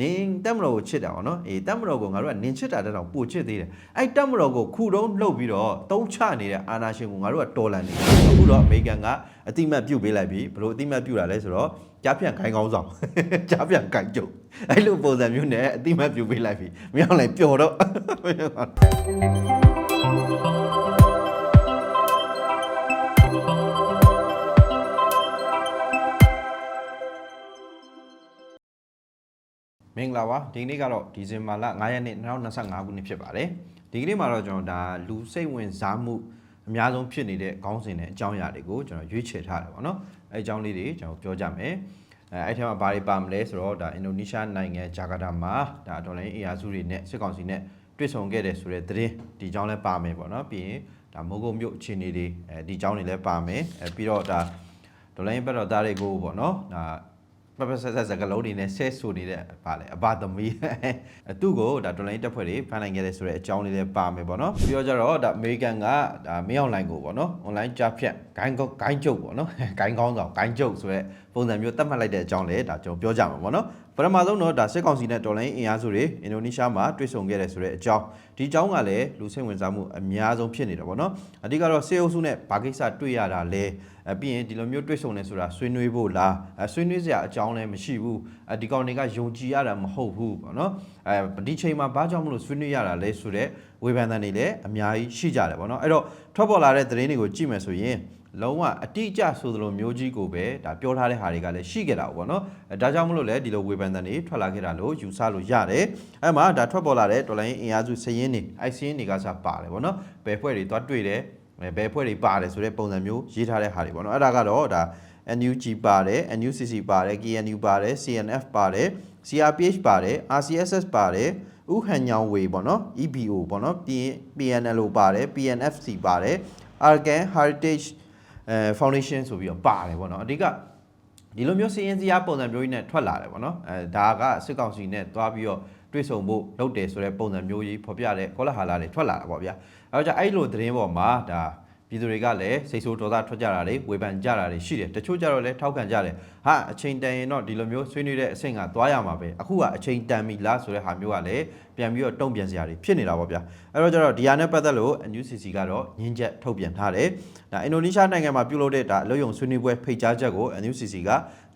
နင်းတက်မတော်ကိုချစ်တာဗောနော်အေးတက်မတော်ကိုငါတို့ကနင်းချစ်တာတက်တော့ပိုချစ်သေးတယ်အဲ့တက်မတော်ကိုခုတုံးလှုပ်ပြီးတော့တုံးချနေတဲ့အာနာရှင်ကိုငါတို့ကတော်လန်နေတယ်အခုတော့အမေရိကန်ကအတိမတ်ပြုတ်ပေးလိုက်ပြီဘလို့အတိမတ်ပြုတ်တာလဲဆိုတော့ကြားပြန်ခိုင်းကောင်းဆောင်ကြားပြန်ခိုင်းကြုံအဲ့လိုပုံစံမျိုးနဲ့အတိမတ်ပြုတ်ပေးလိုက်ပြီမင်းအောင်လည်းပျော်တော့ မင်္ဂလာပါဒီနေ့ကတော့ဒီဇင်ဘာလ9ရက်နေ့2025ခုနှစ်ဖြစ်ပါတယ်ဒီကနေ့မှာတော့ကျွန်တော်ဒါလူစိတ်ဝင်စားမှုအများဆုံးဖြစ်နေတဲ့ခေါင်းစဉ်နဲ့အကြောင်းအရာတွေကိုကျွန်တော်ရွေးချယ်ထားတယ်ပေါ့နော်အဲအကြောင်းလေးတွေကျွန်တော်ပြောကြမယ်အဲအဲ့ထဲမှာဘာတွေပါမလဲဆိုတော့ဒါအင်ဒိုနီးရှားနိုင်ငံဂျာကာတာမှာဒါဒေါ်လာအင်အားစုတွေနဲ့စစ်ကောင်စီနဲ့တွေ့ဆုံခဲ့တယ်ဆိုတဲ့သတင်းဒီအကြောင်းလည်းပါမယ်ပေါ့နော်ပြီးရင်ဒါမိုးကုတ်မြို့အခြေအနေတွေအဲဒီအကြောင်းတွေလည်းပါမယ်အဲပြီးတော့ဒါဒေါ်လာဘက်တော်သားတွေကိုပေါ့နော်ဒါ ပပဆက်ဆက်စကလုံးတွေနဲ့ဆဲဆူနေတဲ့ဗာလေအဘသမီးအသူ့ကိုဒါဒေါ်လာတက်ဖွဲ့တွေဖန်နိုင်ခဲ့တဲ့ဆိုတဲ့အကြောင်းလေးလည်းပါမယ်ပေါ့နော်ပြီးတော့ကြတော့ဒါအမေရိကန်ကဒါမင်းအွန်လိုင်းကိုပေါ့နော်အွန်လိုင်းကြားဖြတ်ဂိုင်းကောဂိုင်းကျုပ်ပေါ့နော်ဂိုင်းကောင်းဆောင်ဂိုင်းကျုပ်ဆိုတဲ့ပုံစံမျိုးသတ်မှတ်လိုက်တဲ့အကြောင်းလည်းဒါကျွန်တော်ပြောကြမှာပေါ့နော် ပထမဆုံးတော့ဒါစစ်ကောင်စီနဲ့ဒေါ်လာအင်အားစုတွေအင်ဒိုနီးရှားမှာတွေ့ဆုံခဲ့တဲ့ဆိုတဲ့အကြောင်းဒီအကြောင်းကလည်းလူစိတ်ဝင်စားမှုအများဆုံးဖြစ်နေတယ်ပေါ့နော်အဓိကတော့စေအုပ်စုနဲ့ဘာကိစ္စတွေ့ရတာလဲအပြီးရင်ဒီလိုမျိုးတွေ့ဆုံနေဆိုတာဆွေးနွေးဖို့လားအဆွေးနွေးစရာအကြောင်းလည်းမရှိဘူးအဒီကောင်တွေကယုံကြည်ရတာမဟုတ်ဘူးပေါ့နော်အဲဒီချိန်မှာဘာကြောင့်မလို့ဆွေးနွေးရတာလဲဆိုတော့ဝေဖန်တဲ့နေလည်းအများကြီးရှိကြတယ်ပေါ့နော်အဲ့တော့ထွက်ပေါ်လာတဲ့သတင်းတွေကိုကြည့်မယ်ဆိုရင် လုံးဝအတိအကျဆိုသလိုမျိုးကြီးကိုပဲဒါပြောထားတဲ့ဟာတွေကလည်းရှိခဲ့တာပေါ့နော်အဲဒါကြောင့်မလို့လဲဒီလိုဝေဖန်တဲ့နေထွက်လာခဲ့တာလို့ယူဆလို့ရတယ်အဲ့မှာဒါထွက်ပေါ်လာတဲ့ဒေါ်လာရင်းအင်အားစုစည်ရင်းနေအိုက်စင်းတွေကစားပါတယ်ပေါ့နော်ဘယ်ဖွဲ့တွေသွားတွေ့တယ်ဘယ်ဖွဲ့တွေပါတယ်ဆိုတဲ့ပုံစံမျိုးရေးထားတဲ့ဟာတွေပေါ့နော်အဲ့ဒါကတော့ဒါ NUG ပါတယ် NUCC ပါတယ် KNU ပါတယ် CNF ပါတယ် CRPH ပါတယ် RCSS ပါတယ်ဥဟန်ညောင်ဝေပေါ့နော် EBO ပေါ့နော် PNLO ပါတယ် PNFC ပါတယ် Argan Heritage အဲ Foundation ဆိုပြီးတော့ပါတယ်ပေါ့နော်အဓိကဒီလိုမျိုးစီရင်စရာပုံစံမျိုးကြီးနဲ့ထွက်လာတယ်ပေါ့နော်အဲဒါကစစ်ကောင်စီနဲ့တွားပြီးတော့တွေ့ဆုံဖို့လုပ်တယ်ဆိုတဲ့ပုံစံမျိုးကြီးဖော်ပြတဲ့ကောလာဟာလာတွေထွက်လာတာပေါ့ဗျာအဲတော့အဲ့လိုသတင်းပေါ်မှာဒါ ပြည်သူတွေကလည်းစိတ်ဆိုးဒေါသထွက်ကြတာတွေဝေဖန်ကြတာတွေရှိတယ်တချို့ကြတော့လည်းထောက်ခံကြတယ်ဟာအချိန်တန်ရင်တော့ဒီလိုမျိုးဆွေးနွေးတဲ့အဆင့်ကသွားရမှာပဲအခုကအချိန်တန်ပြီလားဆိုတဲ့ဟာမျိုးကလည်းပြန်ပြီးတော့တုံ့ပြန်စရာတွေဖြစ်နေတာပေါ့ဗျာအဲ့တော့ကျတော့ဒီဟာနဲ့ပတ်သက်လို့ NUCC ကတော့ညင်းချက်ထုတ်ပြန်ထားတယ်ဒါအင်ဒိုနီးရှားနိုင်ငံမှာပြုလုပ်တဲ့ဒါအလို့ယုံဆွေးနွေးပွဲဖိတ်ကြားချက်ကို NUCC က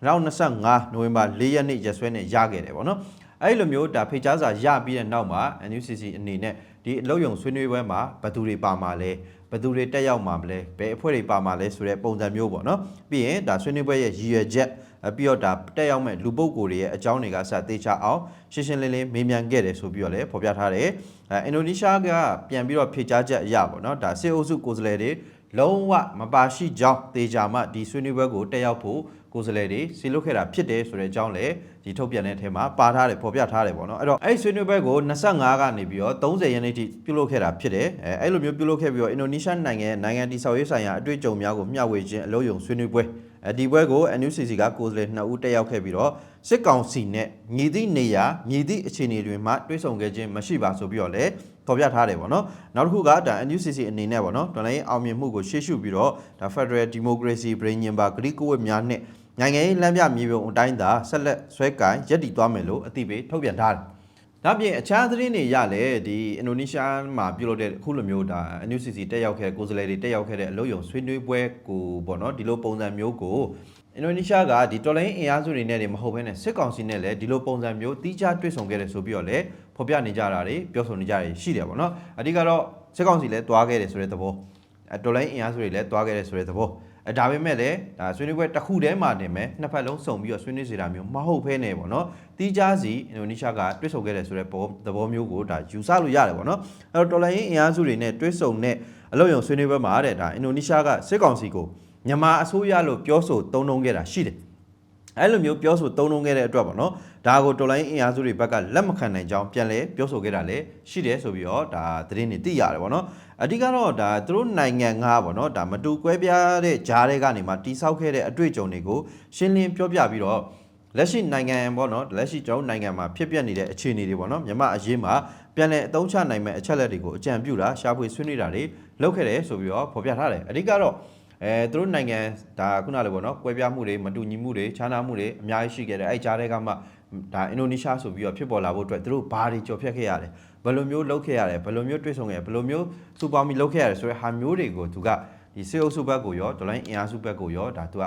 2025နိုဝင်ဘာ4ရက်နေ့ရက်စွဲနဲ့ရခဲ့တယ်ပေါ့နော်အဲ့လိုမျိုးဒါဖိတ်ကြားစာရပြီးတဲ့နောက်မှာ NUCC အနေနဲ့ဒီအလို့ယုံဆွေးနွေးပွဲမှာဘယ်သူတွေပါမှာလဲ ဘယ်သူတွေတက်ရောက်မှာမလဲဘယ်အဖွဲ့တွေပါမှာလဲဆိုတဲ့ပုံစံမျိုးပေါ့နော်ပြီးရင်ဒါဆွေးနွေးပွဲရဲ့ရည်ရွယ်ချက်ပြီးတော့ဒါတက်ရောက်မဲ့လူပုဂ္ဂိုလ်တွေရဲ့အကြောင်းတွေကစသေချာအောင်ရှင်းရှင်းလင်းလင်းမေးမြန်းခဲ့တယ်ဆိုပြီးတော့လည်းဖော်ပြထားတယ်အဲအင်ဒိုနီးရှားကပြန်ပြီးတော့ဖြေကြားချက်အရပေါ့နော်ဒါစစ်အုပ်စုကိုယ်စားလှယ်တွေ လုံးဝမပါရှိကြောင်းသေချာမှဒီဆွေးနွေးပွဲကိုတက်ရောက်ဖို့ကိုယ်စားလှယ်တွေစီလုခဲ့တာဖြစ်တယ်ဆိုတဲ့အကြောင်းလည်းဒီထုတ်ပြန်တဲ့အထက်မှာပါထားတယ်ဖော်ပြထားတယ်ပေါ့နော်အဲ့တော့အဲ့ဆွေးနွေးပွဲကို25ကနေပြီးတော့30ရက်နေ့ထိပြုလုပ်ခဲ့တာဖြစ်တယ်အဲအဲ့လိုမျိုးပြုလုပ်ခဲ့ပြီးတော့အင်ဒိုနီးရှားနိုင်ငံနိုင်ငံတည်ဆောက်ရေးဆိုင်ရာအတွေ့အကြုံများကိုမျှဝေခြင်းအလို့ယုံဆွေးနွေးပွဲ အဲဒီပွဲကို NUCC ကကိုယ်စားလှယ်2ဦးတက်ရောက်ခဲ့ပြီးတော့စစ်ကောင်စီနဲ့ညီသည့်နေရာညီသည့်အခြေအနေတွေမှာတွေ့ဆုံခဲ့ခြင်းမရှိပါဆိုပြီးတော့လည်းဖော်ပြထားတယ်ပေါ့နော်နောက်တစ်ခုကဒါ NUCC အနေနဲ့ပေါ့နော်တော်လိုင်းအောင်မြင်မှုကိုရှေ့ရှုပြီးတော့ဒါ Federal Democracy ပြည်ညင်ပါဂရိကဝတ်များနဲ့နိုင်ငံရေးလမ်းပြမြေပုံအတိုင်းသာဆက်လက်ဆွဲကင်ရပ်တည်သွားမယ်လို့အသိပေးထုတ်ပြန်ထားတယ်။ ဒါပြင်အခြားသတင်းတွေရလဲဒီအင်ဒိုနီးရှားမှာပြုလုပ်တဲ့အခုလိုမျိုးဒါ NUCC တက်ရောက်ခဲ့ကိုယ်စားလှယ်တွေတက်ရောက်ခဲ့တဲ့အလို့ယုံဆွေးနွေးပွဲကိုပေါ့နော်ဒီလိုပုံစံမျိုးကိုအင်ဒိုနီးရှားကဒီတော်လိုင်းအင်အားစုတွေနဲ့တွေမဟုတ်ဘဲနဲ့စစ်ကောင်စီနဲ့လည်းဒီလိုပုံစံမျိုးတီးခြားတွေ့ဆုံခဲ့တယ်ဆိုပြီးတော့လည်းဖော်ပြနေကြတာတွေပြောဆိုနေကြတယ်ရှိတယ်ပေါ့နော်အဓိကတော့စစ်ကောင်စီလည်းတွားခဲ့တယ်ဆိုတဲ့သဘောအဲတော်လိုင်းအင်အားစုတွေလည်းတွားခဲ့တယ်ဆိုတဲ့သဘော အဲဒါပေမဲ့လည်းဒါဆွေးနွေးပွဲတစ်ခုတည်းမှာနေမယ်နှစ်ဖက်လုံးစုံပြီးတော့ဆွေးနွေးစေတာမျိုးမဟုတ်ဘဲနဲ့ပေါ့နော်တီးခြားစီအင်ဒိုနီးရှားကတွဲဆုံခဲ့တယ်ဆိုတဲ့သဘောမျိုးကိုဒါယူဆလို့ရတယ်ပေါ့နော်အဲတော့တော်လိုင်းအင်အားစုတွေနဲ့တွဲဆုံတဲ့အလုပ်ရုံဆွေးနွေးပွဲမှာတဲ့ဒါအင်ဒိုနီးရှားကစစ်ကောင်စီကိုမြန်မာအစိုးရလို့ပြောဆိုသုံးနှုံခဲ့တာရှိတယ်အဲ့လိုမျိုးပြောဆိုသုံးနှုံခဲ့တဲ့အတွက်ပေါ့နော်ဒါကိုတော်လိုင်းအင်အားစုတွေဘက်ကလက်မခံနိုင်ကြောင်းပြန်လဲပြောဆိုခဲ့တာလည်းရှိတယ်ဆိုပြီးတော့ဒါသတင်းတွေသိရတယ်ပေါ့နော် အဓိကတော့ဒါသူတို့နိုင်ငံကပေါ့နော်ဒါမတူကွဲပြားတဲ့ဂျားတွေကနေမှတိဆောက်ခဲ့တဲ့အတွေ့အကြုံတွေကိုရှင်းလင်းပြောပြပြီးတော့လက်ရှိနိုင်ငံပေါ့နော်လက်ရှိကျွန်တော်နိုင်ငံမှာဖြစ်ပျက်နေတဲ့အခြေအနေတွေပေါ့နော်မြန်မာအရေးမှာပြန်လည်အသုံးချနိုင်မဲ့အချက်လက်တွေကိုအကြံပြုတာရှာဖွေဆွေးနွေးတာတွေလုပ်ခဲ့တယ်ဆိုပြီးတော့ဖော်ပြထားတယ်အဓိကတော့အဲသူတို့နိုင်ငံဒါခုနလိုပေါ့နော်ကွဲပြားမှုတွေမတူညီမှုတွေခြားနားမှုတွေအများကြီးရှိခဲ့တယ်အဲ့ကြားတွေကမှဒါအင်ဒိုနီးရှားဆိုပြီးတော့ဖြစ်ပေါ်လာဖို့အတွက်သူတို့ဘာတွေကြော်ဖြတ်ခဲ့ရတယ် ဘယ်လိုမျိုးလုပ်ခဲ့ရတယ်ဘယ်လိုမျိုးတွေးဆုံခဲ့ရဘယ်လိုမျိုးစူပေါင်းပြီးလုပ်ခဲ့ရတယ်ဆိုတဲ့ဟာမျိုးတွေကိုသူကဒီစေအုပ်စုဘက်ကိုရောဒေါ်လာအင်အားစုဘက်ကိုရောဒါသူက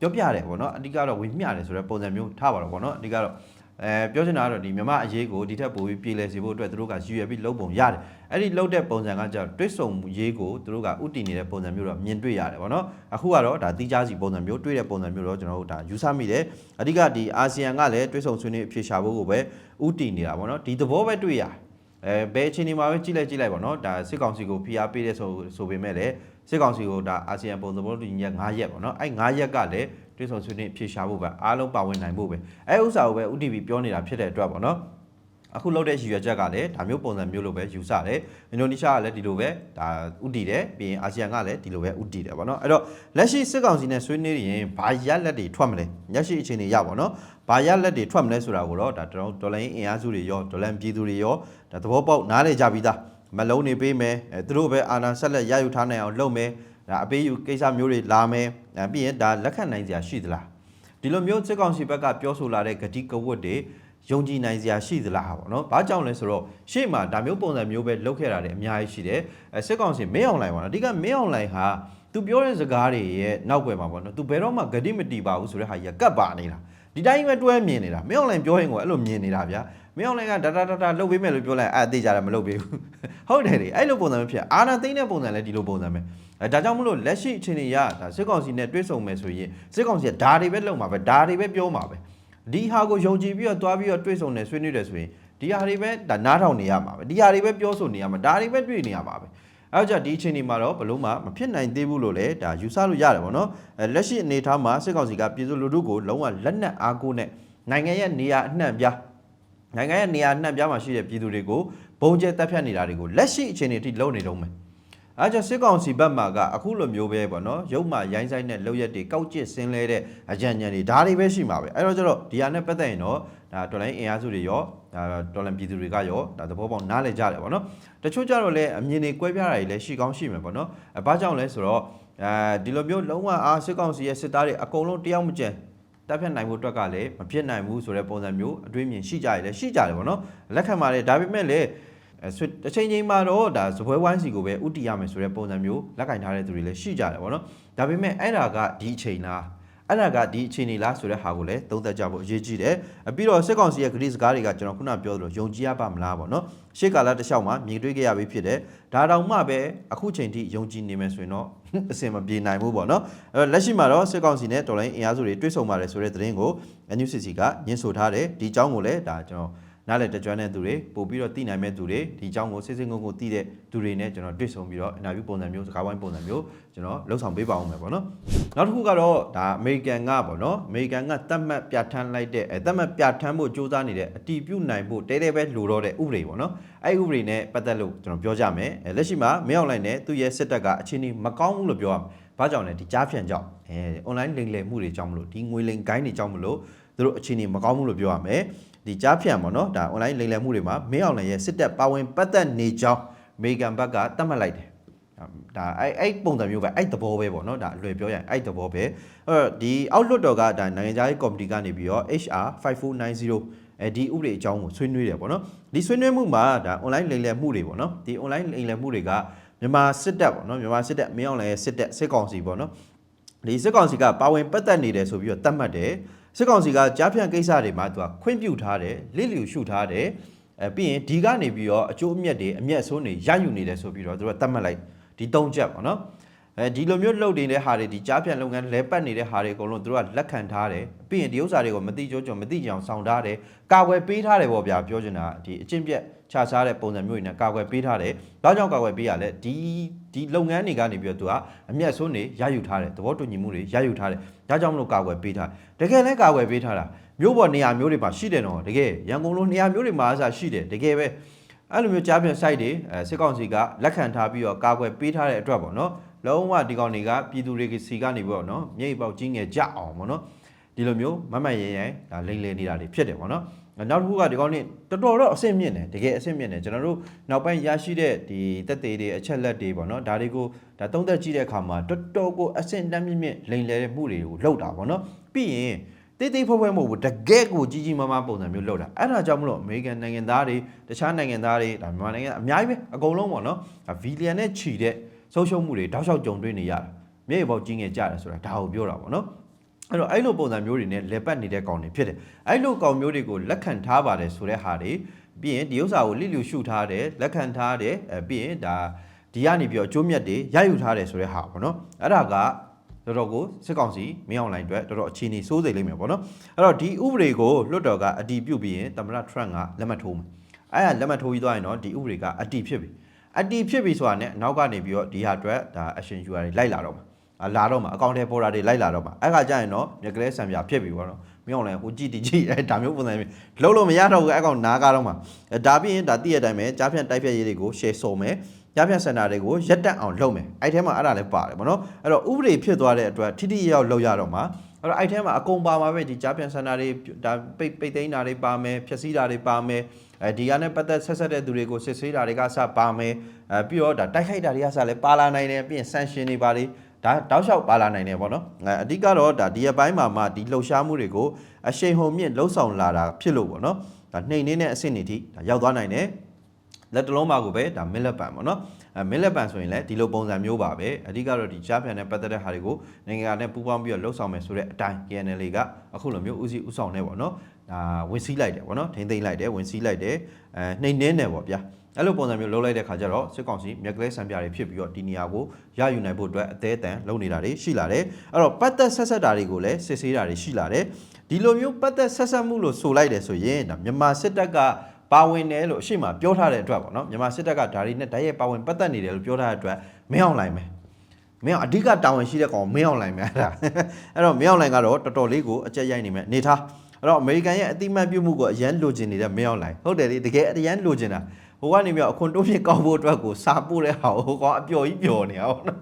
ပြောပြတယ်ပေါ့နော်အဓိကတော့ဝေမျှတယ်ဆိုတဲ့ပုံစံမျိုးထားပါတော့ပေါ့နော်အဓိကတော့အဲပြောချင်တာကတော့ဒီမြန်မာအရေးကိုဒီထက်ပိုပြီးပြည်လဲစေဖို့အတွက်သူတို့ကရည်ရွယ်ပြီးလုပ်ပုံရတယ်အဲ့ဒီလုပ်တဲ့ပုံစံကကြောင့်တွစ်ဆုံရေးကိုသူတို့ကဥတည်နေတဲ့ပုံစံမျိုးတော့မြင်တွေ့ရတယ်ပေါ့နော်အခုကတော့ဒါတီးခြားစီပုံစံမျိုးတွေ့တဲ့ပုံစံမျိုးတော့ကျွန်တော်တို့ဒါယူဆမိတယ်အဓိကဒီအာဆီယံကလည်းတွစ်ဆုံဆွေးနွေးအဖြေရှာဖို့ကိုပဲဥတည်နေတာပေါ့နော်ဒီသဘောပဲတွေ့ရ အဲဘယ်အချိန်ဒီမှာပဲကြည့်လိုက်ကြည့်လိုက်ပေါ့နော်ဒါစစ်ကောင်စီကိုဖိအားပေးတဲ့ဆိုဆိုပေမဲ့လည်းစစ်ကောင်စီကိုဒါအာဆီယံပုံသဘောတူညီချက်9ရက်ပေါ့နော်အဲ့9ရက်ကလည်းတွစ်ဆုံဆွေးနွေးအဖြေရှာဖို့ပဲအားလုံးပါဝင်နိုင်ဖို့ပဲအဲ့ဥစ္စာကိုပဲဥတီဗီပြောနေတာဖြစ်တဲ့အတွက်ပေါ့နော်အခုလောက်တဲ့ရည်ရွယ်ချက်ကလည်းဒါမျိုးပုံစံမျိုးလိုပဲယူဆတယ်အင်ဒိုနီးရှားကလည်းဒီလိုပဲဒါဥတီတယ်ပြီးရင်အာဆီယံကလည်းဒီလိုပဲဥတီတယ်ဗောနော်အဲ့တော့လက်ရှိစစ်ကောင်စီနဲ့ဆွေးနွေးရင်ဘာရလက်တွေထွက်မလဲရက်ရှိအခြေအနေရပါတော့ ဘာရလက်တွေထွက်မလဲဆိုတာကိုတော့ဒါတော်ဒေါ်လာအင်အားစုတွေရောဒေါ်လာပြည်သူတွေရောဒါသဘောပေါက်နားလေကြပြီးသားမလုံးနေပေးမယ်အဲသူတို့ပဲအာဏာဆက်လက်ရယူထားနိုင်အောင်လုပ်မယ်ဒါအပေးယူကိစ္စမျိုးတွေလာမယ်အဲပြီးရင်ဒါလက်ခံနိုင်စရာရှိသလားဒီလိုမျိုးစစ်ကောင်စီဘက်ကပြောဆိုလာတဲ့ဂတိကဝတ်တွေယုံကြည်နိုင်စရာရှိသလားပေါ့နော်။ဘာကြောင့်လဲဆိုတော့ရှေ့မှာဒါမျိုးပုံစံမျိုးပဲလုပ်ခဲ့တာတွေအများကြီးရှိတယ်။အဲစစ်ကောင်စီမင်းအောင်လိုင်ပါနော်။အဓိကမင်းအောင်လိုင်ဟာသူပြောတဲ့စကားတွေရဲ့နောက်ွယ်မှာပေါ့နော်။ तू ဘယ်တော့မှဂတိမတီပါဘူးဆိုတဲ့ဟာကြီးကကတ်ပါနေတာ။ ဒီတိုင်းပဲတွဲမြင်နေတာ။မင်းအောင်လိုင်ပြောရင်ကိုအဲ့လိုမြင်နေတာဗျာ။မင်းအောင်လိုင်ကဒါဒါဒါဒါလှုပ်ပေးမယ်လို့ပြောလိုက်အဲ့အသေးကြတယ်မလှုပ်ပေးဘူး။ဟုတ်တယ်လေ။အဲ့လိုပုံစံမျိုးဖြစ်အာနာသိမ့်တဲ့ပုံစံလည်းဒီလိုပုံစံပဲ။အဲဒါကြောင့်မလို့လက်ရှိအခြေအနေရဒါစစ်ကောင်စီနဲ့တွဲဆုံမယ်ဆိုရင်စစ်ကောင်စီကဒါတွေပဲလုပ်မှာပဲဒါတွေပဲပြောမှာပဲဒီဟာကိုယုံကြည်ပြီးတော့တွားပြီးတော့တွဲဆုံတယ်ဆွေးနွေးတယ်ဆိုရင်ဒီဟာတွေပဲဒါနားထောင်နေရမှာပဲဒီဟာတွေပဲပြောဆိုနေရမှာဒါတွေပဲတွေ့နေရမှာပဲ အဲကြောင့်ဒီအချိန်ဒီမှာတော့ဘလို့မှမဖြစ်နိုင်သေးဘူးလို့လည်းဒါယူဆလို့ရတယ်ပေါ့နော်အဲလက်ရှိအနေအထားမှာစစ်ကောင်စီကပြည်သူလူထုကိုလုံးဝလက်နက်အားကိုးနဲ့နိုင်ငံရဲ့နေရာအနှံ့ပြားနိုင်ငံရဲ့နေရာအနှံ့ပြားမှာရှိတဲ့ပြည်သူတွေကိုဘုံကျဲတက်ဖြတ်နေတာတွေကိုလက်ရှိအခြေအနေအထိလုပ်နေတော့မယ်အဲကြောင့်စစ်ကောင်စီဘက်မှာကအခုလိုမျိုးပဲပေါ့နော်ရုပ်မှရိုင်းဆိုင်တဲ့လောက်ရက်တွေကောက်ကျစ်ဆင်းလဲတဲ့အကြံဉာဏ်တွေဒါတွေပဲရှိမှာပဲအဲတော့ကျတော့ဒီဟာနဲ့ပတ်သက်ရင်တော့ ဒါတော်လိုင်းအင်အားစုတွေရောဒါတော်လိုင်းပြည်သူတွေကရောဒါသဘောပေါက်နားလည်ကြတယ်ပေါ့နော်တချို့ကြတော့လည်းအမြင်တွေကွဲပြားတာတွေလည်းရှိကောင်းရှိမယ်ပေါ့နော်အဲဘာကြောင့်လဲဆိုတော့အဲဒီလိုမျိုးလုံးဝအားစစ်ကောင်စီရဲ့စစ်သားတွေအကုန်လုံးတယောက်မကျန်တပ်ဖြတ်နိုင်ဖို့အတွက်ကလည်းမဖြစ်နိုင်ဘူးဆိုတဲ့ပုံစံမျိုးအတွေးမြင်ရှိကြရတယ်ရှိကြတယ်ပေါ့နော်လက်ခံပါတယ်ဒါပေမဲ့လည်းအဲဆွတစ်ချိန်ချိန်မှာတော့ဒါဇပွဲဝိုင်းစီကိုပဲဥတီရမယ်ဆိုတဲ့ပုံစံမျိုးလက်ကင်ထားတဲ့သူတွေလည်းရှိကြတယ်ပေါ့နော်ဒါပေမဲ့အဲ့ဒါကဒီအချိန်လား အဲ့ဒါကဒီအချိန်နေလားဆိုတဲ့ဟာကိုလည်းသုံးသပ်ကြဖို့အရေးကြီးတယ်အပြီးတော့စစ်ကောင်စီရဲ့ဂရိစကားတွေကကျွန်တော်ခုနပြောသလိုယုံကြည်ရပါမလားပေါ့နော်ရှေ့ကာလတစ်လျှောက်မှာမြင်တွေ့ခဲ့ရပြီးဖြစ်တယ်ဒါတောင်မှပဲအခုချိန်ထိယုံကြည်နေမယ်ဆိုရင်တော့အစင်မပြေနိုင်ဘူးပေါ့နော်အဲ့တော့လက်ရှိမှာတော့စစ်ကောင်စီနဲ့တော်လိုင်းအင်အားစုတွေတွေ့ဆုံပါတယ်ဆိုတဲ့သတင်းကို NUCC ကညှင်းဆိုထားတယ်ဒီအကြောင်းကိုလည်းဒါကျွန်တော် နားလည်တကြွတဲ့သူတွေပို့ပြီးတော့သိနိုင်မဲ့သူတွေဒီအကြောင်းကိုစိတ်စိတ်ငုံငုံသိတဲ့သူတွေနဲ့ကျွန်တော်တွေ့ဆုံပြီးတော့ interview ပုံစံမျိုးစကားဝိုင်းပုံစံမျိုးကျွန်တော်လှုပ်ဆောင်ပေးပါအောင်မယ်ပေါ့နော်နောက်တစ်ခုကတော့ဒါအမေရိကန်ကပေါ့နော်အမေရိကန်ကတတ်မှတ်ပြဋ္ဌာန်းလိုက်တဲ့အဲတတ်မှတ်ပြဋ္ဌာန်းဖို့စ조사နေတဲ့အတီးပြုတ်နိုင်ဖို့တဲတဲပဲလိုတော့တဲ့ဥပဒေပေါ့နော်အဲ့ဥပဒေနဲ့ပတ်သက်လို့ကျွန်တော်ပြောကြမယ်အဲလက်ရှိမှာမင်းအောင်လိုင်းနဲ့သူ့ရဲ့စစ်တပ်ကအခြေအနေမကောင်းဘူးလို့ပြောရမယ်ဘာကြောင့်လဲဒီကြားဖြန့်ကြောင့်အဲ online လိမ်လည်မှုတွေကြောင့်မလို့ဒီငွေလိမ်ကိုင်းတွေကြောင့်မလို့သူတို့အခြေအနေမကောင်းဘူးလို့ပြောရမယ် ဒီကြားဖြန့်ပေါ့နော်ဒါ online လိမ်လည်မှုတွေမှာမင်းအောင်လှိုင်ရဲ့စစ်တပ်ပါဝင်ပတ်သက်နေကြောင်းအမေရိကန်ဘက်ကသတ်မှတ်လိုက်တယ်ဒါအဲ့အဲ့ပုံစံမျိုးပဲအဲ့သဘောပဲပေါ့နော်ဒါအလွယ်ပြောရရင်အဲ့သဘောပဲအဲ့တော့ဒီအောက်လွတ်တော်ကဒါနိုင်ငံခြားရေးကော်မတီကနေပြီးတော့ HR 5490အဲဒီဥပဒေအကြောင်းကိုဆွေးနွေးတယ်ပေါ့နော်ဒီဆွေးနွေးမှုမှာဒါ online လိမ်လည်မှုတွေပေါ့နော်ဒီ online လိမ်လည်မှုတွေကမြန်မာစစ်တပ်ပေါ့နော်မြန်မာစစ်တပ်မင်းအောင်လှိုင်ရဲ့စစ်တပ်စစ်ကောင်စီပေါ့နော်ဒီစစ်ကောင်စီကပါဝင်ပတ်သက်နေတယ်ဆိုပြီးတော့သတ်မှတ်တယ် စစ်ကောင်စီကကြားဖြန့်ကိစ္စတွေမှာသူကခွင့်ပြုထားတယ်လစ်လျူရှုထားတယ်အဲပြီးရင်ဒီကနေပြီးတော့အကျိုးအမြတ်တွေအမျက်ဆိုးတွေရယူနေတယ်ဆိုပြီးတော့သူကသတ်မှတ်လိုက်ဒီ၃ချက်ပေါ့နော်အဲဒီလိုမျိုးလှုပ်နေတဲ့ဟာတွေဒီကြားဖြန့်လုပ်ငန်းလဲပတ်နေတဲ့ဟာတွေအကုန်လုံးသူတို့ကလက်ခံထားတယ်ပြီးရင်ဒီဥစ္စာတွေကိုမတိကျကြုံမတိကြအောင်ဆောင်ထားတယ်ကာကွယ်ပေးထားတယ်ပေါ့ဗျာပြောချင်တာဒီအချင်းပြက်ခြားစားတဲ့ပုံစံမျိုးတွေနဲ့ကာကွယ်ပေးထားတယ်ဘာကြောင့်ကာကွယ်ပေးရလဲဒီ ဒီလုပ်ငန်းတွေကနေပြီးတော့သူကအမျက်ဆိုးနေရယူထားတယ်သဘောတူညီမှုတွေရယူထားတယ်ဒါကြောင့်မလို့ကာကွယ်ပေးထားတကယ်လဲကာကွယ်ပေးထားတာမျိုးပေါ်နေရာမျိုးတွေမှာရှိတယ်နော်တကယ်ရန်ကုန်လိုနေရာမျိုးတွေမှာအစားရှိတယ်တကယ်ပဲအဲ့လိုမျိုးကြားပြန် site တွေအဲစစ်ကောင်စီကလက်ခံထားပြီးတော့ကာကွယ်ပေးထားတဲ့အတွက်ပေါ့နော်လုံးဝဒီကောင်တွေကပြည်သူတွေစီကနေပြီးတော့နော်မြိတ်ပေါက်ကြီးငယ်ကြအောင်ပေါ့နော်ဒီလိုမျိုးမမတ်ရဲရဲဒါလိမ့်လေနေတာတွေဖြစ်တယ်ပေါ့နော် နောက်တစ်ခုကဒီကောင်နေတော်တော်တော့အဆင့်မြင့်တယ်တကယ်အဆင့်မြင့်တယ်ကျွန်တော်တို့နောက်ပိုင်းရရှိတဲ့ဒီတက်သေးတွေအချက်လက်တွေပေါ့နော်ဒါတွေကိုဒါသုံးသက်ကြည့်တဲ့အခါမှာတော်တော်ကိုအဆင့်တန်းမြင့်မြင့်လိမ့်လေတဲ့မှုတွေကိုလှုပ်တာပေါ့နော်ပြီးရင်တိတ်တိတ်ဖွဲဖွဲမဟုတ်ဘူးတကယ်ကိုကြီးကြီးမားမားပုံစံမျိုးလုပ်တာအဲ့ဒါကြောင့်မလို့အမေရိကန်နိုင်ငံသားတွေတခြားနိုင်ငံသားတွေဒါမြန်မာနိုင်ငံအများကြီးပဲအကုန်လုံးပေါ့နော်ဗီလီယံနဲ့ချီတဲ့ဆုံးရှုံးမှုတွေတောက်လျှောက်ကြုံတွေ့နေရတာမြေရေပေါက်ကြီးငယ်ကြတယ်ဆိုတာဒါကိုပြောတာပေါ့နော် အဲ့တော့အဲ့လိုပုံစံမျိုးတွေနဲ့လက်ပတ်နေတဲ့ကောင်တွေဖြစ်တယ်အဲ့လိုကောင်မျိုးတွေကိုလက်ခံထားပါတယ်ဆိုတဲ့ဟာတွေပြီးရင်ဒီဥစ္စာကိုလိလျူရှုထားတယ်လက်ခံထားတယ်အဲပြီးရင်ဒါဒီကနေပြီးတော့ကျိုးမြတ်တွေရယူထားတယ်ဆိုတဲ့ဟာပေါ့နော်အဲ့ဒါကတော်တော်ကိုစစ်ကောင်စီမင်းအောင်လိုင်းအတွက်တော်တော်အခြေအနေစိုးစိတ်လိမ့်မယ်ပေါ့နော်အဲ့တော့ဒီဥပဒေကိုလွှတ်တော်ကအတည်ပြုပြီးရင်သမ္မတထရန့်ကလက်မှတ်ထိုးမယ်အဲ့ဒါလက်မှတ်ထိုးပြီးသွားရင်တော့ဒီဥပဒေကအတည်ဖြစ်ပြီအတည်ဖြစ်ပြီဆိုတာနဲ့နောက်ကနေပြီးတော့ဒီဟာအတွက်ဒါ action ယူရတယ်လိုက်လာတော့မှာအာ လာတော့မှာအကောင့်ထဲပေါ်တာတွေလိုက်လာတော့မှာအဲ့ခါကျရင်တော့မြက်ကလေးဆံပြဖြစ်ပြီပေါ့နော်မင်းအောင်လိုင်းဟိုကြည့်တီကြည့်အဲဒါမျိုးပုံစံမျိုးလုံးလို့မရတော့ဘူးအဲ့ကောင်နားကားတော့မှာအဲဒါပြီးရင်ဒါတည့်ရတိုင်းပဲကြားဖြန့်တိုက်ဖြတ်ရေးတွေကို share စုံမယ်ကြားဖြတ်စင်တာတွေကိုရက်တက်အောင်လုပ်မယ်အဲ့ထဲမှာအဲ့ဒါလည်းပါတယ်ဗောနော်အဲ့တော့ဥပဒေဖြစ်သွားတဲ့အတွက်ထိထိရောက်ရောက်လုပ်ရတော့မှာအဲ့တော့အဲ့ထဲမှာအကုန်ပါမှာပဲဒီကြားဖြတ်စင်တာတွေဒါပိတ်ပိတ်သိမ်းတာတွေပါမယ်ဖြည့်ဆည်းတာတွေပါမယ်အဲဒီကနဲ့ပတ်သက်ဆက်ဆက်တဲ့သူတွေကိုစစ်ဆေးတာတွေကစပါမယ်အဲပြီးတော့ဒါတိုက်ခိုက်တာတွေကစလည်းပါလာနိုင်တယ်ပြီးရင် sanction တွေပါလေ ဒါတောက်လျှောက်ပါလာနိုင်တယ်ပေါ့နော်အဲအဓိကတော့ဒါဒီအပိုင်းမှာမှဒီလှုပ်ရှားမှုတွေကိုအရှိန်ဟုန်မြင့်လှုပ်ဆောင်လာတာဖြစ်လို့ပေါ့နော်ဒါနှိမ်နှင်းတဲ့အဆင့်တွေထိဒါရောက်သွားနိုင်တယ်လက်တလုံးပါကိုပဲဒါမစ်လက်ပန်ပေါ့နော်အဲမစ်လက်ပန်ဆိုရင်လည်းဒီလိုပုံစံမျိုးပါပဲအဓိကတော့ဒီကြားပြန်နဲ့ပတ်သက်တဲ့ဟာတွေကိုနိုင်ငံနဲ့ပူးပေါင်းပြီးတော့လှုပ်ဆောင်မယ်ဆိုတဲ့အတိုင်း KNL ကအခုလိုမျိုးဦးစီးဦးဆောင်နေပေါ့နော်ဒါဝင်စည်းလိုက်တယ်ပေါ့နော်ထိမ့်သိမ့်လိုက်တယ်ဝင်စည်းလိုက်တယ်အဲနှိမ်နှင်းတယ်ပေါ့ဗျာ အဲ့လိုပုံစံမျိုးလုပ်လိုက်တဲ့ခါကျတော့စစ်ကောင်စီမြက်ကလေးစံပြတွေဖြစ်ပြီးတော့ဒီနေရာကိုရယူနိုင်ဖို့အတွက်အသေးအတန်လုပ်နေတာတွေရှိလာတယ်အဲ့တော့ပတ်သက်ဆက်ဆက်တာတွေကိုလည်းစစ်ဆေးတာတွေရှိလာတယ်ဒီလိုမျိုးပတ်သက်ဆက်ဆက်မှုလို့ဆိုလိုက်တယ်ဆိုရင်ဒါမြန်မာစစ်တပ်ကပါဝင်တယ်လို့အရှိမပြောထားတဲ့အတွက်ပေါ့နော်မြန်မာစစ်တပ်ကဒါတွေနဲ့တိုက်ရိုက်ပါဝင်ပတ်သက်နေတယ်လို့ပြောထားတဲ့အတွက်မင်းအောင်လိုက်မယ်မင်းအောင်အဓိကတာဝန်ရှိတဲ့ကောင်မင်းအောင်လိုက်မယ်အဲ့ဒါအဲ့တော့မင်းအောင်လိုက်ကတော့တော်တော်လေးကိုအကြက်ရိုက်နေမယ်နေထားအဲ့တော့အမေရိကန်ရဲ့အတိမတ်ပြုမှုကိုအရန်လိုချင်နေတဲ့မင်းအောင်လိုက်ဟုတ်တယ်လေတကယ်အရန်လိုချင်တာ ဟိုကနေပြီးတော့အခွန်တိုးမြင့်ကောက်ဖို့အတွက်ကိုစာပို့တဲ့ဟာဟိုကောင်အပျော်ကြီးပျော်နေအောင်နော်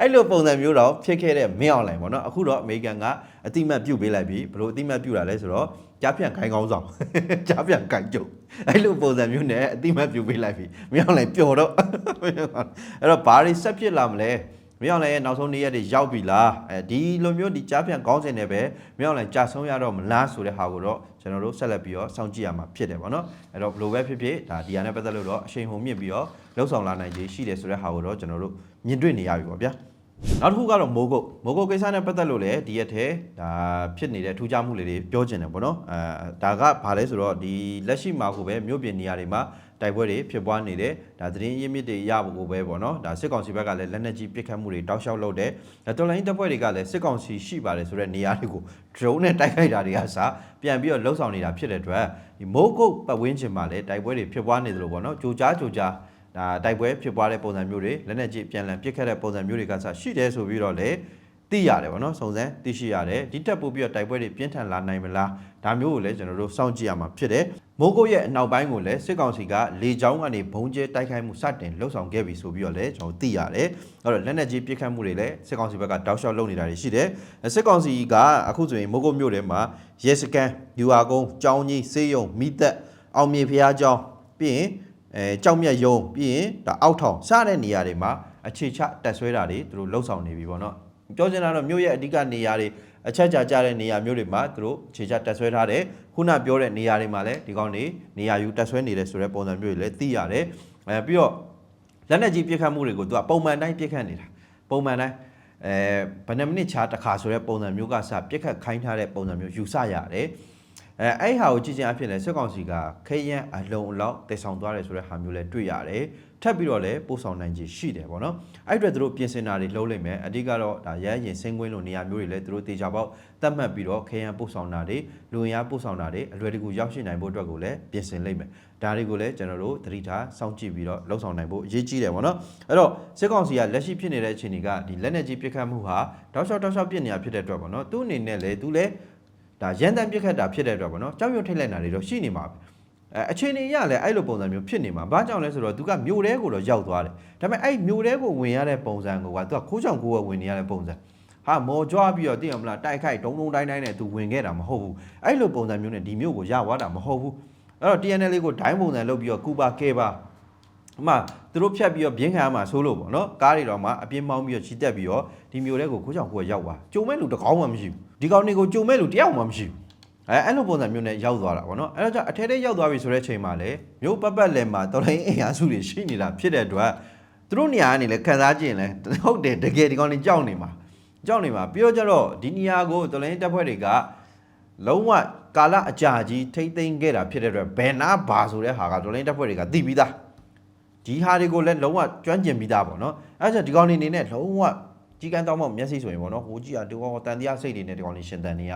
အဲ့လိုပုံစံမျိုးတော့ဖြစ်ခဲ့တဲ့မင်းအောင်လိုက်ပေါ့နော်အခုတော့အမေရိကန်ကအတိမတ်ပြုတ်ပေးလိုက်ပြီဘယ်လိုအတိမတ်ပြုတ်တာလဲဆိုတော့ကြားပြန်ခိုင်းကောင်းဆောင်ကြားပြန်ခိုင်းကြုံအဲ့လိုပုံစံမျိုးနဲ့အတိမတ်ပြုတ်ပေးလိုက်ပြီမင်းအောင်လိုက်ပျော်တော့အဲ့တော့ဘာတွေဆက်ဖြစ်လာမလဲမင်းအောင်လည်းရဲ့နောက်ဆုံးနေ့ရက်တွေရောက်ပြီလားအဲဒီလိုမျိုးဒီကြားပြန်ကောင်းစင်နေပဲမင်းအောင်လည်းကြာဆုံးရတော့မလားဆိုတဲ့ဟာကိုတော့ ကျွန်တော်တို့ဆက်လက်ပြီးတော့စောင့်ကြည့်ရမှာဖြစ်တယ်ပေါ့နော်အဲ့တော့ဘယ်လိုပဲဖြစ်ဖြစ်ဒါဒီဟာနဲ့ပတ်သက်လို့တော့အရှိန်ဟုန်မြင့်ပြီးတော့လှုပ်ဆောင်လာနိုင်ခြေရှိတယ်ဆိုတဲ့ဟာကိုတော့ကျွန်တော်တို့မြင်တွေ့နေရပြီပေါ့ဗျာနောက်တစ်ခုကတော့မိုးကုတ်မိုးကုတ်ကိစ္စနဲ့ပတ်သက်လို့လည်းဒီရက်ထဲဒါဖြစ်နေတဲ့ထူးခြားမှုလေးတွေပြောချင်တယ်ပေါ့နော်အဲဒါကဘာလဲဆိုတော့ဒီလက်ရှိမှာကိုပဲမြို့ပြင်နေရာတွေမှာ တိုက်ပွဲတွေဖြစ်ပွားနေတယ်ဒါသတင်းရင်းမြစ်တွေရဖို့ကိုပဲပေါ့နော်ဒါစစ်ကောင်စီဘက်ကလည်းလက်နက်ကြီးပစ်ခတ်မှုတွေတောက်လျှောက်လုပ်တယ်ဒါတော်လိုင်းတပ်ဖွဲ့တွေကလည်းစစ်ကောင်စီရှိပါတယ်ဆိုတဲ့နေရာတွေကို drone နဲ့တိုက်ခိုက်တာတွေကစပြန်ပြီးတော့လှုပ်ဆောင်နေတာဖြစ်တဲ့အတွက်ဒီမိုးကုတ်ပတ်ဝန်းကျင်မှာလည်းတိုက်ပွဲတွေဖြစ်ပွားနေတယ်လို့ပေါ့နော်ကြိုကြားကြိုကြားဒါတိုက်ပွဲဖြစ်ပွားတဲ့ပုံစံမျိုးတွေလက်နက်ကြီးပြန်လည်ပစ်ခတ်တဲ့ပုံစံမျိုးတွေကစရှိတယ်ဆိုပြီးတော့လည်း သိရတယ်ဗောနော်စုံစမ်းသိရှိရတယ်ဒီတက်ပို့ပြီးတော့တိုက်ပွဲတွေပြင်းထန်လာနိုင်မလားဒါမျိုးကိုလည်းကျွန်တော်တို့စောင့်ကြည့်ရမှာဖြစ်တယ်မိုးကုတ်ရဲ့အနောက်ပိုင်းကိုလည်းစစ်ကောင်စီကလေကြောင်းကနေဘုံကျဲတိုက်ခိုက်မှုစတင်လှုပ်ဆောင်ခဲ့ပြီဆိုပြီးတော့လည်းကျွန်တော်သိရတယ်အဲ့တော့လက်နက်ကြီးပစ်ခတ်မှုတွေလည်းစစ်ကောင်စီဘက်ကတောက်လျှောက်လုပ်နေတာတွေရှိတယ်စစ်ကောင်စီကအခုဆိုရင်မိုးကုတ်မြို့ထဲမှာရဲစကန်ယူအာကုန်းကြောင်းကြီးစေးရုံမိသက်အောင်မြေဖျားကျောင်းပြီးရင်အဲကြောက်မြတ်ယုံပြီးရင်ဒါအောက်ထောင်စတဲ့နေရာတွေမှာအခြေချတက်ဆွဲတာတွေသူတို့လှုပ်ဆောင်နေပြီပေါ့နော် ပြောချင်တာတော့မြို့ရဲ့အဓိကနေရာတွေအချက်ချာကြတဲ့နေရာမျိုးတွေမှာသူတို့ခြေချတက်ဆွဲထားတယ်ခုနပြောတဲ့နေရာတွေမှာလည်းဒီကောင်တွေနေရာယူတက်ဆွဲနေတယ်ဆိုတဲ့ပုံစံမျိုးတွေလည်းသိရတယ်အဲပြီးတော့လက်နက်ကြီးပြစ်ခတ်မှုတွေကိုသူကပုံမှန်တိုင်းပြစ်ခတ်နေတာပုံမှန်တိုင်းအဲဘယ်နှမိနစ်ချာတစ်ခါဆိုတဲ့ပုံစံမျိုးကစပြစ်ခတ်ခိုင်းထားတဲ့ပုံစံမျိုးယူဆရတယ်အဲအဲ့ဟာကိုကြည့်ချင်းအဖြစ်လဲစစ်ကောင်စီကခေရန်အလုံးအလောက်တည်ဆောင်သွားတယ်ဆိုတဲ့ဟာမျိုးလဲတွေ့ရတယ် ထပ်ပြီးတော့လည်းပို့ဆောင်နိုင်ခြင်းရှိတယ်ပေါ့နော်အဲ့အတွက်သူတို့ပြင်ဆင်တာတွေလုပ်လိုက်မယ်အဓိကတော့ဒါရရင်စင်းကွင်းလိုနေရာမျိုးတွေလည်းသူတို့တေချာပေါက်တတ်မှတ်ပြီးတော့ခေရန်ပို့ဆောင်တာတွေလူဝင်အားပို့ဆောင်တာတွေအလွယ်တကူရောက်ရှိနိုင်ဖို့အတွက်ကိုလည်းပြင်ဆင်လိုက်မယ်ဒါတွေကိုလည်းကျွန်တော်တို့သတိထားစောင့်ကြည့်ပြီးတော့လှုပ်ဆောင်နိုင်ဖို့အရေးကြီးတယ်ပေါ့နော်အဲ့တော့စစ်ကောင်စီကလက်ရှိဖြစ်နေတဲ့အခြေအနေကဒီလက်နက်ကြီးပစ်ခတ်မှုဟာတောက်လျှောက်တောက်လျှောက်ပြစ်နေတာဖြစ်တဲ့အတွက်ပေါ့နော်သူ့အနေနဲ့လည်းသူလည်းဒါရန်တမ်းပြစ်ခတ်တာဖြစ်တဲ့အတွက်ပေါ့နော်ကြောက်ရွံ့ထိတ်လိုက်တာတွေတော့ရှိနေမှာပဲ အဲအခြေအနေရလဲအဲ့လိုပုံစံမျိုးဖြစ်နေမှာဘာကြောင့်လဲဆိုတော့သူကမြို့တဲကိုတော့ရောက်သွားတယ်ဒါပေမဲ့အဲ့မြို့တဲကိုဝင်ရတဲ့ပုံစံကိုကသူကခိုးချောင်ခိုးဝဝင်နေရတဲ့ပုံစံဟာမော်ကြွားပြီးတော့သိရမလားတိုက်ခိုက်ဒုံဒုံတိုင်းတိုင်းနဲ့သူဝင်ခဲ့တာမဟုတ်ဘူးအဲ့လိုပုံစံမျိုးနဲ့ဒီမြို့ကိုရသွားတာမဟုတ်ဘူးအဲ့တော့ TNL ကိုဒိုင်းပုံစံလုပ်ပြီးတော့ကူပါကဲပါအမှသူတို့ဖြတ်ပြီးတော့ပြင်းခံရမှာဆိုးလို့ပေါ့နော်ကားတွေတော့မှအပြင်းမောင်းပြီးတော့ချီတက်ပြီးတော့ဒီမျိုးတဲ့ကိုခိုးချောင်ခိုးရောက်သွားကြုံမဲ့လူတစ်ကောင်းမှမရှိဘူးဒီကောင်တွေကိုကြုံမဲ့လူတယောက်မှမရှိဘူး အဲအဲ့လိုပုံစံမျိုးနဲ့ရောက်သွားတာပေါ့နော်အဲ့တော့ကြောင့်အထဲထဲရောက်သွားပြီဆိုတဲ့ချိန်မှာလေမျိုးပတ်ပတ်လည်မှာတော်လိုင်းအင်အားစုတွေရှိနေတာဖြစ်တဲ့အတွက်သူတို့နေရာကနေလေခန်းစားကြည့်ရင်လေဟုတ်တယ်တကယ်ဒီကောင်တွေကြောက်နေမှာကြောက်နေမှာပြီးတော့ကျတော့ဒီနေရာကိုတော်လိုင်းတပ်ဖွဲ့တွေကလုံးဝကာလအကြာကြီးထိမ့်သိမ်းခဲ့တာဖြစ်တဲ့အတွက်ဘယ်နာဘာဆိုတဲ့ဟာကတော်လိုင်းတပ်ဖွဲ့တွေကသိပြီးသားဒီဟာတွေကိုလည်းလုံးဝကျွမ်းကျင်ပြီးသားပေါ့နော်အဲဒါကြောင့်ဒီကောင်နေနေနဲ့လုံးဝကြီးကန်းတောင်းမောက်မျက်စိဆိုရင်ပေါ့နော်ဟိုကြီးอ่ะဒီကောင်တန်တရားစိတ်တွေနဲ့ဒီကောင်နေရှင်တန်နေရ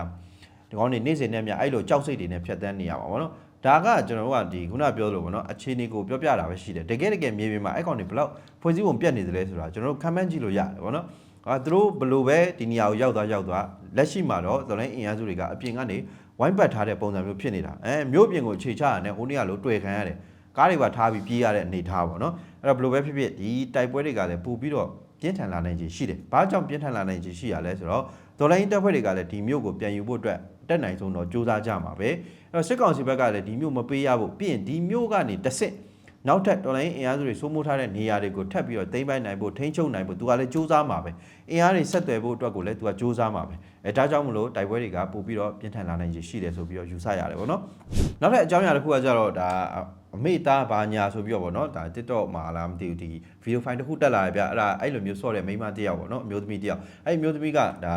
ဒီကောင်နေနေ့စဉ်နဲ့မြအဲ့လိုကြောက်စိတ်တွေနဲ့ဖြတ်တန်းနေရပါပေါ့နော်ဒါကကျွန်တော်တို့ကဒီခုနပြောလို့ပေါ့နော်အခြေအနေကိုပြောပြတာပဲရှိတယ်တကယ်တကယ်မြေပြင်မှာအဲ့ကောင်တွေဘယ်လောက်ဖွဲ့စည်းပုံပြတ်နေသလဲဆိုတာကျွန်တော်တို့ခံမှန်းကြည့်လို့ရတယ်ပေါ့နော်အာသူတို့ဘလို့ပဲဒီနေရာကိုရောက်သွားရောက်သွားလက်ရှိမှာတော့ဇော်လိုင်းအင်အားစုတွေကအပြင်ကနေဝိုင်းပတ်ထားတဲ့ပုံစံမျိုးဖြစ်နေတာအဲမြို့ပြင်ကိုခြေချရတဲ့ဟိုနေ့ကလို့တွေ့ခံရတယ်ကားတွေပါထားပြီးပြေးရတဲ့အနေထားပေါ့နော်အဲ့တော့ဘယ်လိုပဲဖြစ်ဖြစ်ဒီတိုက်ပွဲတွေကလည်းပို့ပြီးတော့ပြင်းထန်လာနိုင်ခြေရှိတယ်။ဘာကြောင့်ပြင်းထန်လာနိုင်ခြေရှိရလဲဆိုတော့ဒေါ်လာရင်းတပ်ဖွဲ့တွေကလည်းဒီမြို့ကိုပြန်ယူဖို့အတွက် တက်နိုင်ဆုံးတော့စူးစမ်းကြမှာပဲ။အဲ့တော့စစ်ကောင်စီဘက်ကလည်းဒီမြို့မပေးရဖို့ပြီးရင်ဒီမြို့ကနေတစ်ဆင့်နောက်ထပ်ဒေါ်လာရင်းအင်အားစုတွေစိုးမိုးထားတဲ့နေရာတွေကိုထပ်ပြီးတော့သိမ်းပိုက်နိုင်ဖို့ထိန်းချုပ်နိုင်ဖို့သူကလည်းစူးစမ်းမှာပဲ။အင်အားတွေဆက်သွယ်ဖို့အတွက်ကိုလည်းသူကစူးစမ်းမှာပဲ။အဲဒါကြောင့်မလို့တိုက်ပွဲတွေကပို့ပြီးတော့ပြင်းထန်လာနိုင်ခြေရှိတယ်ဆိုပြီးတော့ယူဆရတယ်ပေါ့နော်။နောက်ထပ်အကြောင်းအရာတစ်ခုကကြတော့ဒါအမေသားဘာညာဆိုပြီးတော့ဗောနော်ဒါ TikTok မှာလားမသိဘူးဒီဗီဒီယိုဖိုင်တစ်ခုတက်လာရဗျအဲ့ဒါအဲ့လိုမျိုးဆော့တဲ့မိန်းမတစ်ယောက်ဗောနော်အမျိုးသမီးတစ်ယောက်အဲ့ဒီအမျိုးသမီးကဒါ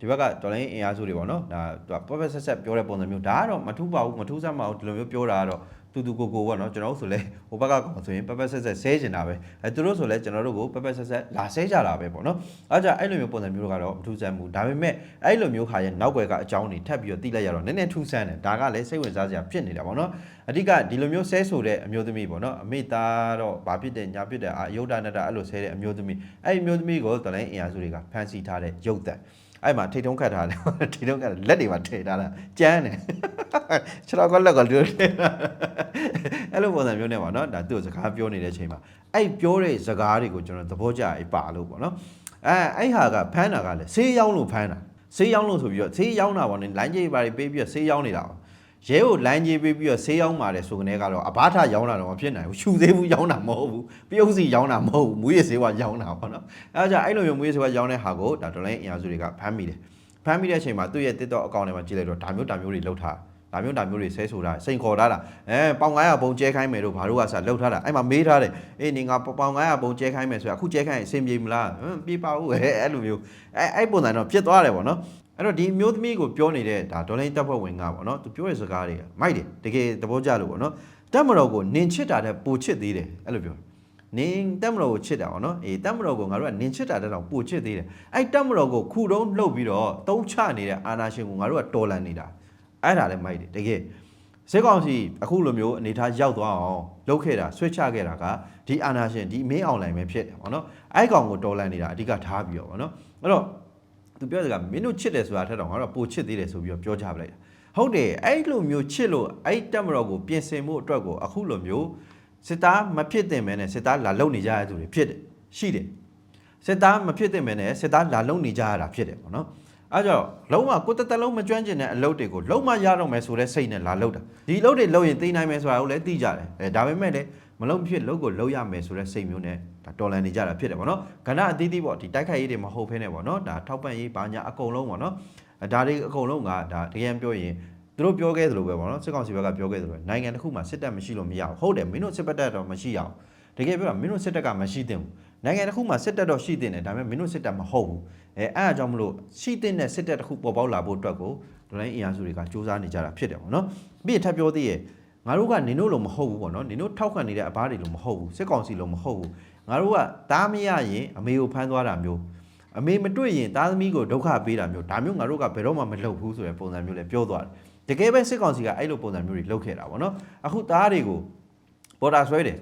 ဒီဘက်ကတော်လိုင်းအင်အားစုတွေဗောနော်ဒါသူကပပဆက်ဆက်ပြောတဲ့ပုံစံမျိုးဒါကတော့မထူးပါဘူးမထူးဆန်းပါဘူးဒီလိုမျိုးပြောတာကတော့တူတူကိုကိုဗောနော်ကျွန်တော်တို့ဆိုလဲဟိုဘက်ကကောင်ဆိုရင်ပပဆက်ဆက်ဆဲကျင်တာပဲအဲသူတို့ဆိုလဲကျွန်တော်တို့ကိုပပဆက်ဆက်လာဆဲကြတာပဲဗောနော်အဲ့ကြအဲ့လိုမျိုးပုံစံမျိုးကတော့မထူးဆန်းဘူးဒါပေမဲ့အဲ့လိုမျိုးခါရဲ့နောက်ွယ်ကအကြောင်းတွေထပ်ပြီးတော့သိလိုက်ရတော့နည်းနည်းထူးဆန်းတယ်ဒါကလည်းစိတ်ဝင်စားစရာဖြစ်နေတာဗောနော်အဓိကဒီလိုမျိုးဆဲဆိုတဲ့အမျိုးသမီးပေါ့နော်အမေသားတော့ဘာဖြစ်တယ်ညာဖြစ်တယ်အာယုဒ္ဒနတ္တအဲ့လိုဆဲတဲ့အမျိုးသမီးအဲ့ဒီအမျိုးသမီးကိုတလိုင်းအင်အားစုတွေကဖမ်းဆီးထားတဲ့ရုပ်တံ အဲ့မှာထိတ်ထုံးခတ်ထားတယ်ထိတ်ထုံးခတ်လက်တွေမှာထည့်ထားတာကြမ်းတယ်ခြေတော်ကလက်ကလူထည့်ထားအဲ့လိုပုံစံမျိုးနဲ့ပေါ့နော်ဒါသူ့စကားပြောနေတဲ့အချိန်မှာအဲ့ပြောတဲ့စကားတွေကိုကျွန်တော်သဘောကျအိပါလို့ပေါ့နော်အဲအဲ့ဟာကဖမ်းတာကလည်းဆေးရောင်းလို့ဖမ်းတာဆေးရောင်းလို့ဆိုပြီးတော့ဆေးရောင်းတာပေါ့နော်လိုင်းကြီးပါတွေပေးပြီးတော့ဆေးရောင်းနေတာပေါ့ ရဲကိုလိုင်းကြီးပေးပြီးတော့ဆေးရောက်ပါတယ်ဆိုကနေကတော့အဘထရောင်းတာတော့မဖြစ်နိုင်ဘူးရှူသေးဘူးရောင်းတာမဟုတ်ဘူးပြုတ်စီရောင်းတာမဟုတ်ဘူးမူရဆေးဝါရောင်းတာပေါ့နော်အဲဒါကြောင့်အဲ့လိုမျိုးမူရဆေးဝါရောင်းတဲ့ဟာကိုဒါဒေါ်လာအင်အားစုတွေကဖမ်းမိတယ်ဖမ်းမိတဲ့အချိန်မှာသူ့ရဲ့ TikTok အကောင့်ထဲမှာကြည့်လိုက်တော့ဒါမျိုးဒါမျိုးတွေလောက်ထားဒါမျိုးဒါမျိုးတွေဆဲဆိုတာစိန်ခေါ်ထားတာအဲပေါင်900ပုံကျဲခိုင်းမယ်လို့ဘာလို့ကစလောက်ထားတာအဲ့မှာမေးထားတယ်အေးနေငါပေါင်900ပုံကျဲခိုင်းမယ်ဆိုတာအခုကျဲခိုင်းရင်အဆင်ပြေမလားဟမ်ပြေပါဦးအဲအဲ့လိုမျိုးအဲအဲ့ပုံစံတော့ဖြစ်သွားတယ်ပေါ့နော် အဲ့တော့ဒီအမျိုးသမီးကိုပြောနေတဲ့ဒါဒေါ်လာတပ်ဖွဲ့ဝင်ကပေါ့နော်သူပြောတဲ့စကားတွေကမိုက်တယ်တကယ်သဘောကျလို့ပေါ့နော်တက်မတော်ကိုနင်ချစ်တာတဲ့ပိုချစ်သေးတယ်အဲ့လိုပြောနင်တက်မတော်ကိုချစ်တာပေါ့နော်အေးတက်မတော်ကိုငါတို့ကနင်ချစ်တာတဲ့တော့ပိုချစ်သေးတယ်အဲ့တက်မတော်ကိုခုတုံးလှုပ်ပြီးတော့တုံးချနေတဲ့အာနာရှင်ကိုငါတို့ကတော်လန်နေတာအဲ့ဒါလည်းမိုက်တယ်တကယ်စစ်ကောင်စီအခုလိုမျိုးအနေထားရောက်သွားအောင်လုပ်ခဲ့တာဆွဲချခဲ့တာကဒီအာနာရှင်ဒီမင်းအောင်လိုင်ပဲဖြစ်တယ်ပေါ့နော်အဲ့ကောင်ကိုတော်လန်နေတာအဓိကထားပြီးတော့ပေါ့နော်အဲ့တော့ သူပြောစကားမင်းတို့ချစ်တယ်ဆိုတာထက်တော့ငါတို့ပိုချစ်သေးတယ်ဆိုပြီးတော့ပြောကြပလိုက်တာဟုတ်တယ်အဲ့လိုမျိုးချစ်လို့အဲ့တက်မတော်ကိုပြင်ဆင်မှုအတွက်ကိုအခုလိုမျိုးစစ်သားမဖြစ်တင်မဲနဲ့စစ်သားလာလုံနေကြရသူတွေဖြစ်တယ်ရှိတယ်စစ်သားမဖြစ်တင်မဲနဲ့စစ်သားလာလုံနေကြရတာဖြစ်တယ်ပေါ့နော်အဲကြောင့်လုံးဝကိုယ်တသက်လုံးမကျွမ်းကျင်တဲ့အလုပ်တွေကိုလုံးဝရတော့မယ်ဆိုတဲ့စိတ်နဲ့လာလုပ်တာဒီအလုပ်တွေလုပ်ရင်သိနိုင်မယ်ဆိုတာကိုလည်းသိကြတယ်အဲဒါပေမဲ့လည်း မလုံးဖြစ်လုပ်ကိုလုပ်ရမယ်ဆိုတဲ့စိတ်မျိုးနဲ့ဒါတော်လန်နေကြတာဖြစ်တယ်ပေါ့နော်ကဏ္ဍအသီးသီးပေါ့ဒီတိုက်ခိုက်ရေးတွေမဟုတ်ဖ ೇನೆ ပေါ့နော်ဒါထောက်ပံ့ရေးဘာညာအကုန်လုံးပေါ့နော်အဲဒါတွေအကုန်လုံးကဒါတကယ်ပြောရင်သူတို့ပြောခဲ့သလိုပဲပေါ့နော်စစ်ကောင်စီဘက်ကပြောခဲ့သလိုပဲနိုင်ငံတစ်ခုမှာစစ်တပ်မရှိလို့မရဘူးဟုတ်တယ်မင်းတို့စစ်ပတ်တပ်တော့မရှိအောင်တကယ်ပြောတာမင်းတို့စစ်တပ်ကမရှိသင့်ဘူးနိုင်ငံတစ်ခုမှာစစ်တပ်တော့ရှိသင့်တယ်ဒါပေမဲ့မင်းတို့စစ်တပ်မဟုတ်ဘူးအဲအဲ့အကြောင်းမလို့ရှိသင့်တဲ့စစ်တပ်တစ်ခုပေါ်ပေါက်လာဖို့အတွက်ကိုဒလိုင်းအင်အားစုတွေကစူးစမ်းနေကြတာဖြစ်တယ်ပေါ့နော်ပြီးရင်ထပ်ပြောသေးရဲ့ ငါတို့ကနင်တို့လိုမဟုတ်ဘူးပေါ့နော်နင်တို့ထောက်ခံနေတဲ့အဘတွေလိုမဟုတ်ဘူးစစ်ကောင်စီလိုမဟုတ်ဘူးငါတို့ကတားမရရင်အမေကိုဖမ်းသွားတာမျိုးအမေမတွေ့ရင်သားသမီးကိုဒုက္ခပေးတာမျိုးဒါမျိုးငါတို့ကဘယ်တော့မှမလုပ်ဘူးဆိုတဲ့ပုံစံမျိုးလည်းပြောသွားတယ်တကယ်ပဲစစ်ကောင်စီကအဲ့လိုပုံစံမျိုးတွေလုပ်ခဲ့တာပေါ့နော်အခုသားတွေကိုပေါ်တာဆွဲတယ်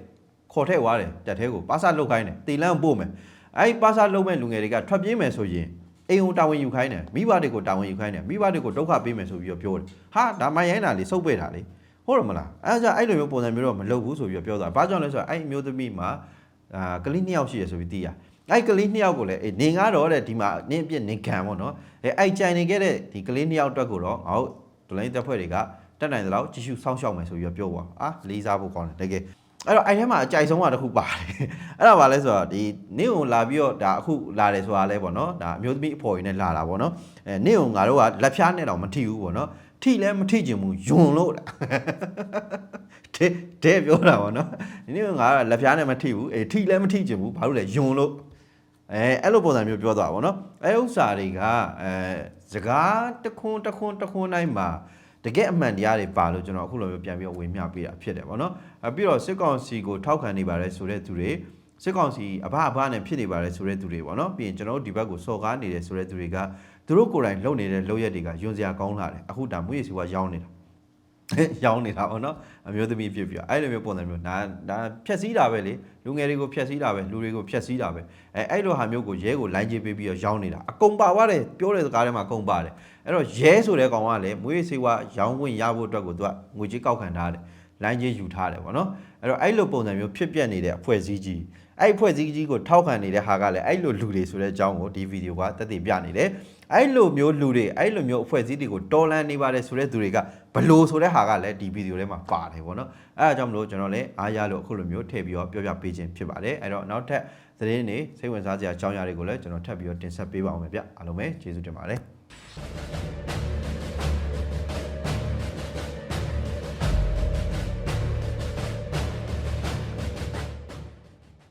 ခေါ်ထည့်သွားတယ်တက်သေးကိုပါစာလုတ်ခိုင်းတယ်တီလန့်ပို့မယ်အဲ့ပါစာလုတ်မဲ့လူငယ်တွေကထွက်ပြေးမယ်ဆိုရင်အိမ်ကိုတာဝန်ယူခိုင်းတယ်မိဘတွေကိုတာဝန်ယူခိုင်းတယ်မိဘတွေကိုဒုက္ခပေးမယ်ဆိုပြီးတော့ပြောတယ်ဟာဒါမှရိုင်းတာလေစုပ်ပိတ်တာလေ ဟုတ်တယ်မလားအဲဒါကြောင့်အဲ့လိုမျိုးပုံစံမျိုးတော့မလုပ်ဘူးဆိုပြီးတော့ပြောသွားဘာကြောင့်လဲဆိုတော့အဲ့အမျိုးသမီးမှာအာကလေးနှစ်ယောက်ရှိရဆိုပြီးသိရအဲ့ကလေးနှစ်ယောက်ကိုလည်းအေးနေငါတော့တဲ့ဒီမှာနင်းအပြစ်နေခံပေါ့နော်အဲအဲ့ကြံနေခဲ့တဲ့ဒီကလေးနှစ်ယောက်အတွက်ကိုတော့ငါတို့ဒလိုင်းတပ်ဖွဲ့တွေကတက်နိုင်သလောက်ကြည့်ရှုစောင့်ရှောက်မယ်ဆိုပြီးတော့ပြောပါအာလေးစားဖို့ကောင်းတယ်တကယ်အဲ့တော့အဲ့ထဲမှာအကြိုက်ဆုံးကတစ်ခုပါတယ်အဲ့ဒါဘာလဲဆိုတော့ဒီနင့်ကိုလာပြီးတော့ဒါအခုလာတယ်ဆိုတာလဲပေါ့နော်ဒါအမျိုးသမီးအဖော်ရင်းနဲ့လာတာပေါ့နော်အဲနင့်ကိုငါတို့ကလက်ဖြားနဲ့တော့မထိဘူးပေါ့နော် ထိလဲမထိချင်ဘူးယွန်လို့လားတဲ့တဲ့ပြောတာပေါ့နော်နင့်ကငါကလက်ဖြားနဲ့မထိဘူးအေးထိလဲမထိချင်ဘူးဘာလို့လဲယွန်လို့အဲအဲ့လိုပုံစံမျိုးပြောသွားတာပေါ့နော်အဲဥစ္စာတွေကအဲစကားတစ်ခွန်းတစ်ခွန်းတစ်ခွန်းတိုင်းမှာတကယ်အမှန်တရားတွေပါလို့ကျွန်တော်အခုလိုမျိုးပြန်ပြီးတော့ဝေမျှပေးတာဖြစ်တယ်ဗောနော်အဲပြီးတော့စစ်ကောင်စီကိုထောက်ခံနေပါတယ်ဆိုတဲ့သူတွေစစ်ကောင်စီအဘအဘနဲ့ဖြစ်နေပါတယ်ဆိုတဲ့သူတွေဗောနော်ပြီးရင်ကျွန်တော်တို့ဒီဘက်ကိုစော်ကားနေတယ်ဆိုတဲ့သူတွေက သူတို့ကိုယ်တိုင်လုပ်နေတဲ့လုပ်ရက်တွေကယွန်စရာကောင်းလာတယ်အခုဒါမွေးစီကရောင်းနေတာရောင်းနေတာဗောနော်အမျိုးသမီးဖြစ်ပြအဲ့လိုမျိုးပုံစံမျိုးဒါဒါဖြက်စီးတာပဲလေလူငယ်တွေကိုဖြက်စီးတာပဲလူတွေကိုဖြက်စီးတာပဲအဲအဲ့လိုဟာမျိုးကိုရဲကိုလိုင်းချပေးပြီးတော့ရောင်းနေတာအကုန်ပါသွားတယ်ပြောတဲ့စကားထဲမှာအကုန်ပါတယ်အဲ့တော့ရဲဆိုတဲ့ကောင်ကလည်းမွေးစေဝါရောင်းဝင်ရဖို့အတွက်ကိုသူကငွေကြေးကောက်ခံထားတယ်လိုင်းကြီးယူထားတယ်ဗောနော်အဲ့တော့အဲ့လိုပုံစံမျိုးဖြစ်ပျက်နေတဲ့အဖွဲ့အစည်းကြီးအဲ့အဖွဲ့အစည်းကြီးကိုထောက်ခံနေတဲ့ဟာကလည်းအဲ့လိုလူတွေဆိုတဲ့အကြောင်းကိုဒီဗီဒီယိုကတက်တည်ပြနေတယ် အဲ့လိုမျိုးလူတွေအဲ့လိုမျိုးအဖွဲ့အစည်းတွေကိုတော်လန်နေပါတယ်ဆိုတဲ့သူတွေကဘလို့ဆိုတဲ့ဟာကလည်းဒီဗီဒီယိုထဲမှာပါတယ်ဗောနော်အဲ့ဒါကြောင့်မလို့ကျွန်တော်လည်းအားရလို့အခုလိုမျိုးထည့်ပြီးတော့ပြောပြပေးခြင်းဖြစ်ပါတယ်အဲ့တော့နောက်ထပ်သတင်းတွေစိတ်ဝင်စားစရာအကြောင်းအရာတွေကိုလည်းကျွန်တော်ထပ်ပြီးတော့တင်ဆက်ပေးပါအောင်မယ်ဗျအားလုံးပဲကျေးဇူးတင်ပါတယ်